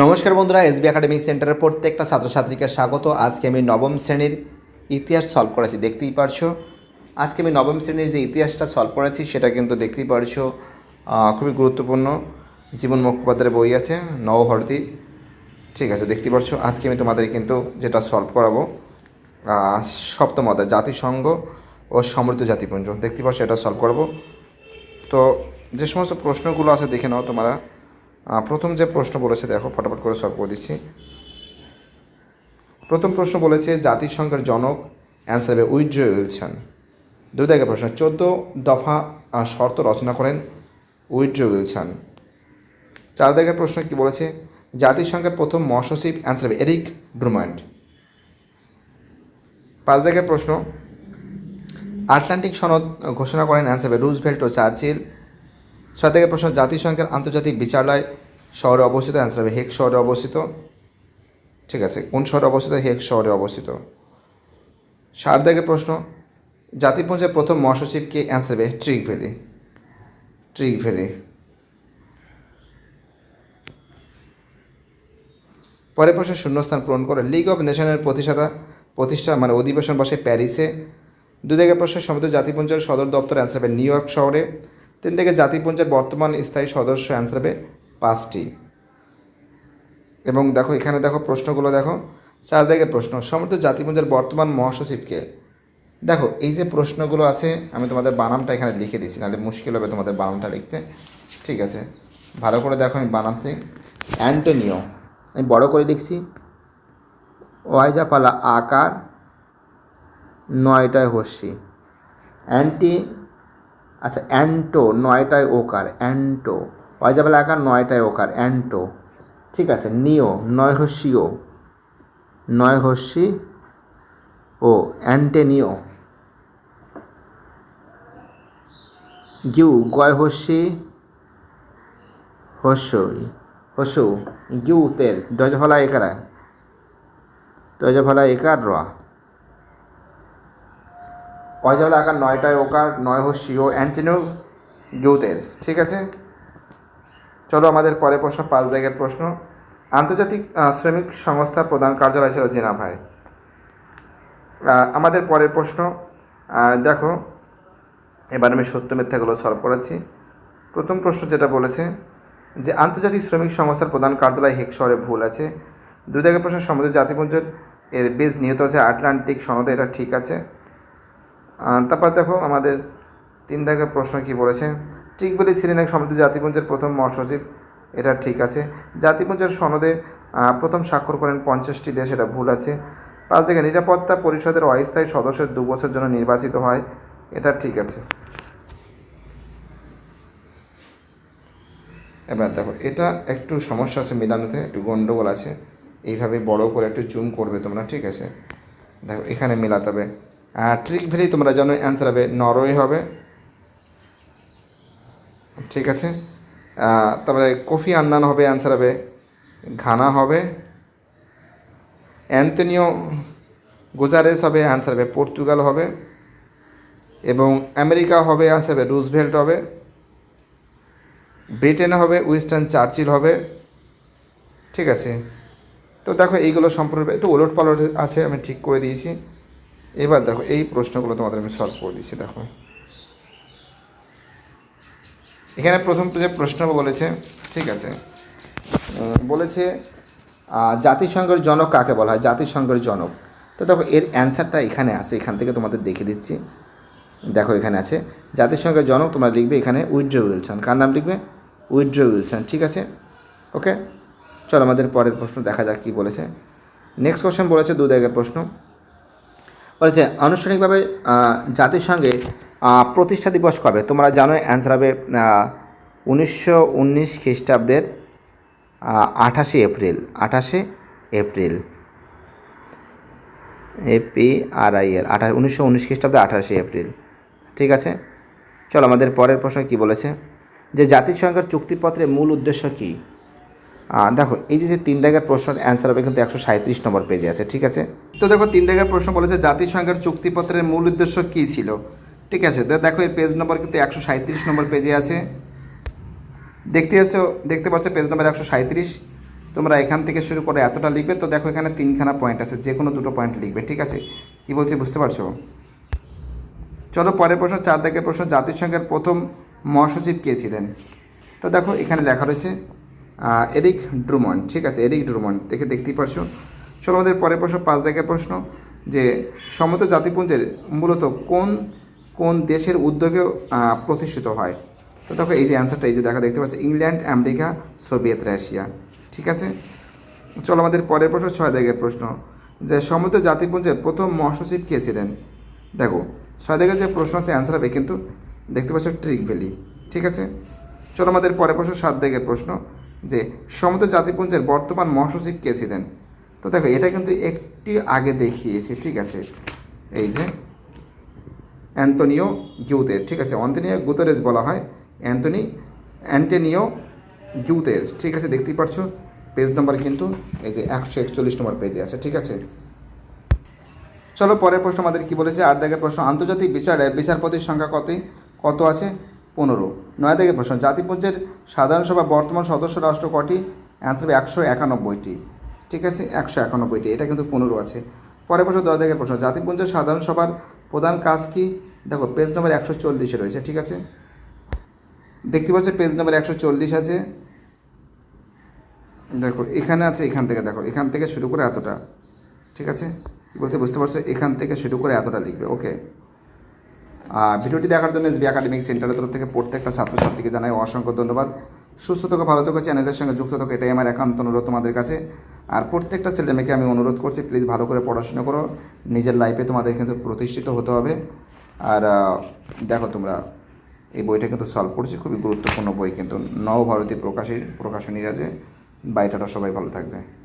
নমস্কার বন্ধুরা, SB academic সেন্টারের প্রত্যেকটা ছাত্রছাত্রীকে স্বাগত। আজকে আমি নবম শ্রেণির ইতিহাস সলভ করেছি, দেখতেই পারছ? আজকে আমি নবম শ্রেণির যে ইতিহাসটা সলভ করেছি, সেটা কিন্তু দেখতেই পারছ। খুবই গুরুত্বপূর্ণ। জীবন মুখোপাধ্যায়ের বই আছে নবভারতী ঠিক আছে দেখতে পারছ। আজকে আমি তোমাদের কিন্তু যেটা সলভ করাবো সপ্তম অধ্যায়, জাতিসংঘ ও সমৃদ্ধ জাতিপুঞ্জ দেখতে পাচ্ছ এটা সলভ করব। তো যে সমস্ত প্রশ্নগুলো আছে, দেখে নাও তোমরা। প্রথম যে প্রশ্ন বলেছে, দেখো, ফটাফট করে সলভ করে দিচ্ছি। প্রথম প্রশ্ন বলেছে, জাতিসংঘের জনক অ্যান্সার হবে উইড্রো উইলসন দুই দাগের প্রশ্ন, চোদ্দ দফা শর্ত রচনা করেন উইড্রো উইলসন চার দাগের প্রশ্ন কি বলেছে, জাতিসংঘের প্রথম মহাসচিব অ্যান্সার হবে এরিক ব্রুমান্ড। পাঁচ দাগের প্রশ্ন, আটলান্টিক সনদ ঘোষণা করেন অ্যান্সার হবে রুজভেল্ট ও চার্চিল। ছয় থেকে প্রশ্ন, জাতিসংঘের আন্তর্জাতিক বিচারালয় শহরে অবস্থিত অ্যান্সার হবে হেক শহরে অবস্থিত। ঠিক আছে, কোন শহরে অবস্থিত? হেক শহরে অবস্থিত। থেকে প্রশ্ন, জাতিপুঞ্জের প্রথম মহাসচিবকে অ্যান্সার হবে ট্রিক ভ্যালি ট্রিক ভ্যালি পরের প্রশ্ন, শূন্যস্থান পূরণ করে লিগ অফ নেশনের প্রতিষ্ঠাতা, প্রতিষ্ঠা মানে অধিবেশন বসে প্যারিসে। দুই থেকে প্রশ্ন, সমৃদ্ধ জাতিপুঞ্জের সদর দপ্তর অ্যান্সার হবে নিউ ইয়র্ক শহরে। তিন থেকে জাতিপুঞ্জের বর্তমান স্থায়ী সদস্য অ্যান্সার হবে পাঁচটি। এবং দেখো, এখানে দেখো প্রশ্নগুলো দেখো। চার দিকের প্রশ্ন সমৃদ্ধ জাতিপুঞ্জের বর্তমান মহাসচিবকে। দেখো, এই যে প্রশ্নগুলো আছে, আমি তোমাদের বানামটা এখানে লিখে দিচ্ছি, নাহলে মুশকিল হবে তোমাদের বানামটা লিখতে। ঠিক আছে? ভালো করে দেখো, আমি বানাচ্ছি। অ্যান্টোনিও, আমি বড় করে লিখছি। ওয়াইজা পালা আকার, নয়টায় হস্যি অ্যান্টি আচ্ছা অ্যান্টো, নয়টায় ওকার, অ্যান্টো। ওয়াইজা পালা আকার নয়টায় ওকার অ্যান্টো। ঠিক আছে, নিও নয় হস্যি ও অ্যান্টেনিও গিউ গয় হস্যি হস্যই হস্যু গিউ তেল দজ ফলা একারা দজ ফলা একার র। পয়সা আকার নয়টায় ওকার নয় হস্যি ও অ্যান্টেনিও গিউ তেল। ঠিক আছে? চলো আমাদের পরের প্রশ্ন, পাঁচ দাগের প্রশ্ন। আন্তর্জাতিক শ্রমিক সংস্থার প্রধান কার্যালয় ছিল জেনাভায় আমাদের পরের প্রশ্ন দেখো, এবার আমি সত্য মিথ্যাগুলো সলভ করাচ্ছি। প্রথম প্রশ্ন যেটা বলেছে যে, আন্তর্জাতিক শ্রমিক সংস্থার প্রধান কার্যালয় হেক শহরে ভুল আছে। দুই দাগের প্রশ্ন, সমুদ্র জাতিপুঞ্জের এর বেশ নিহত আছে আটলান্টিক সনদে, এটা ঠিক আছে। তারপর দেখো, আমাদের তিন দাগের প্রশ্ন কি বলেছে? ঠিক বলে ছিলেন এক সমৃদ্ধ জাতিপুঞ্জের প্রথম মহাসচিব। এটা ঠিক আছে। জাতিপুঞ্জের সনদে প্রথম স্বাক্ষর করেন পঞ্চাশটি দেশ, এটা ভুল আছে। পাঁচ থেকে নিরাপত্তা পরিষদের অস্থায়ী সদস্যের দু বছর জন্য নির্বাচিত হয়। এটা ঠিক আছে। এবার দেখো, এটা একটু সমস্যা আছে মিলানোতে, একটু গন্ডগোল আছে। এইভাবে বড় করে একটু জুম করবে তোমরা, ঠিক আছে? দেখো, এখানে মেলাতে হবে। ট্রিক ভ্যালি তোমরা জানো অ্যান্সার হবে, নরওয়ে হবে। ঠিক আছে? তারপরে কফি আন্নান হবে অ্যান্সার হবে, ঘানা হবে, অ্যান্টনিও গোজারেস হবে অ্যান্সার হবে, পর্তুগাল হবে, এবং আমেরিকা হবে অ্যান্সার হবে, রুজভেল্ট হবে, ব্রিটেন হবে উইস্টার্ন চার্চিল হবে, ঠিক আছে? তো দেখো এইগুলো সম্পূর্ণ একটু ওলট পালট আছে, আমি ঠিক করে দিয়েছি। এবার দেখো এই প্রশ্নগুলো তোমাদের আমি সলভ করে দিচ্ছি, দেখো। এখানে প্রথম যে প্রশ্ন বলেছে, ঠিক আছে বলেছে জাতিসংঘের জনক কাকে বলা হয়? জাতিসংঘের জনক। তো দেখো, এর অ্যান্সারটা এখানে আছে, এখান থেকে তোমাদের দেখে দিচ্ছি। দেখো, এখানে আছে, জাতিসংঘের জনক তোমরা লিখবে এখানে উইড্রো উইলসন। কার নাম লিখবে? উইড্রো উইলসন, ঠিক আছে? ওকে? চলো, আমাদের পরের প্রশ্ন দেখা যাক কী বলেছে। নেক্সট কোশ্চেন বলেছে দু দাগের প্রশ্ন। বলেছে, আনুষ্ঠানিকভাবে জাতিসংঘে প্রতিষ্ঠা দিবস কবে? তোমরা জানো অ্যান্সার হবে উনিশশো উনিশ খ্রিস্টাব্দের আঠাশে এপ্রিল আঠাশে এপ্রিল। এপি আর আই এল, আঠা, উনিশশো উনিশ খ্রিস্টাব্দে আঠাশে এপ্রিল। ঠিক আছে? চলো আমাদের পরের প্রশ্ন কি বলেছে? যে জাতিসংঘের চুক্তিপত্রের মূল উদ্দেশ্য কী? দেখো, এই যে যে তিন দাগের প্রশ্নের অ্যান্সার হবে কিন্তু একশো সাঁত্রিশ নম্বর পেজে আছে, ঠিক আছে? তো দেখো, তিন দাগের প্রশ্ন বলেছে জাতিসংঘের চুক্তিপত্রের মূল উদ্দেশ্য কী ছিল? ঠিক আছে দেখো এই পেজ নম্বর কিন্তু একশো সাঁত্রিশ নম্বর পেজে আছে। দেখতে পাচ্ছ দেখতে পাচ্ছ পেজ নম্বর একশো সাঁত্রিশ তোমরা এখান থেকে শুরু করে এতটা লিখবে, তো দেখো এখানে তিনখানা পয়েন্ট আছে যে কোনো দুটো পয়েন্ট লিখবে, ঠিক আছে? কি বলছি বুঝতে পারছ? চলো পরের প্রশ্ন চার দাগের প্রশ্ন, জাতিসংঘের প্রথম মহাসচিব কে ছিলেন? তো দেখো এখানে লেখা রয়েছে এরিক ড্রুমন্ড, ঠিক আছে, এরিক ড্রুমন্ড, দেখে দেখতেই পারছ। চলো আমাদের পরের প্রশ্ন পাঁচ দাগের প্রশ্ন, যে সমত জাতিপুঞ্জের মূলত কোন কোন দেশের উদ্যোগে প্রতিষ্ঠিত হয়। তো দেখো, এই যে অ্যান্সারটা এই যে দেখা দেখতে পাচ্ছি, ইংল্যান্ড, আমেরিকা, সোভিয়েত রাশিয়া। ঠিক আছে? চলো আমাদের পরের প্রশ্ন ছয় দাগের প্রশ্ন। যে সমুদ্র জাতিপুঞ্জের প্রথম মহাসচিব কে ছিলেন? দেখো ছয় দাগের যে প্রশ্ন আছে অ্যান্সার হবে কিন্তু দেখতে পাচ্ছ ট্রিক ভ্যালি ঠিক আছে? চলো আমাদের পরের প্রশ্ন সাত দাগের প্রশ্ন। যে সমুদ্র জাতিপুঞ্জের বর্তমান মহাসচিব কে ছিলেন? তো দেখো, এটা কিন্তু একটি আগে দেখিয়েছি, ঠিক আছে? এই যে অ্যান্তনিও গিউতের, ঠিক আছে? অ্যান্তনিও গুতেরেস বলা হয়। অ্যান্তনি অ্যান্টেনিও গিউতের, ঠিক আছে? দেখতেই পাচ্ছ পেজ নাম্বার কিন্তু এই যে একশো একচল্লিশ নম্বর পেজে আছে, ঠিক আছে? চলো, পরের প্রশ্ন আমাদের কি বলেছে? আট দাগের প্রশ্ন, আন্তর্জাতিক বিচারে বিচারপতির সংখ্যা কত? কত আছে? পনেরো। নয় দাগের প্রশ্ন, জাতিপুঞ্জের সাধারণ সভা বর্তমান সদস্য রাষ্ট্র কটি? অ্যান্সার হবে একশো একানব্বইটি। ঠিক আছে? একশো একানব্বইটি, এটা কিন্তু পনেরো আছে। পরের প্রশ্ন দশ দাগের প্রশ্ন, জাতিপুঞ্জের সাধারণ সভার প্রধান কাজ কি? দেখো পেজ নম্বর একশো চল্লিশে রয়েছে, ঠিক আছে? দেখতে পাচ্ছ পেজ নম্বর একশো চল্লিশ আছে? দেখো, এখানে আছে, এখান থেকে দেখো, এখান থেকে শুরু করে এতটা, ঠিক আছে? কি বলতে বুঝতে পারছ? এখান থেকে শুরু করে এতটা লিখবে, ওকে? আর ভিডিওটি দেখার জন্য এসবি একাডেমিক সেন্টারের তরফ থেকে প্রত্যেকটা ছাত্রছাত্রীকে জানাই অসংখ্য ধন্যবাদ। সুস্থ থাকো, ভালো থাকো, চ্যানেলের সঙ্গে যুক্ত থাকো, এটাই আমার একান্ত অনুরোধ তোমাদের কাছে। আর প্রত্যেকটা ছেলে মেয়েকে আমি অনুরোধ করছি প্লিজ ভালো করে পড়াশোনা করো। নিজের লাইফে তোমাদের কিন্তু প্রতিষ্ঠিত হতে হবে। আর দেখো তোমরা, এই বইটা কিন্তু সলভ করছি, খুবই গুরুত্বপূর্ণ বই কিন্তু। নবভারতী প্রকাশের, প্রকাশনীরা যে বাইটাটা সবাই ভালো থাকবে।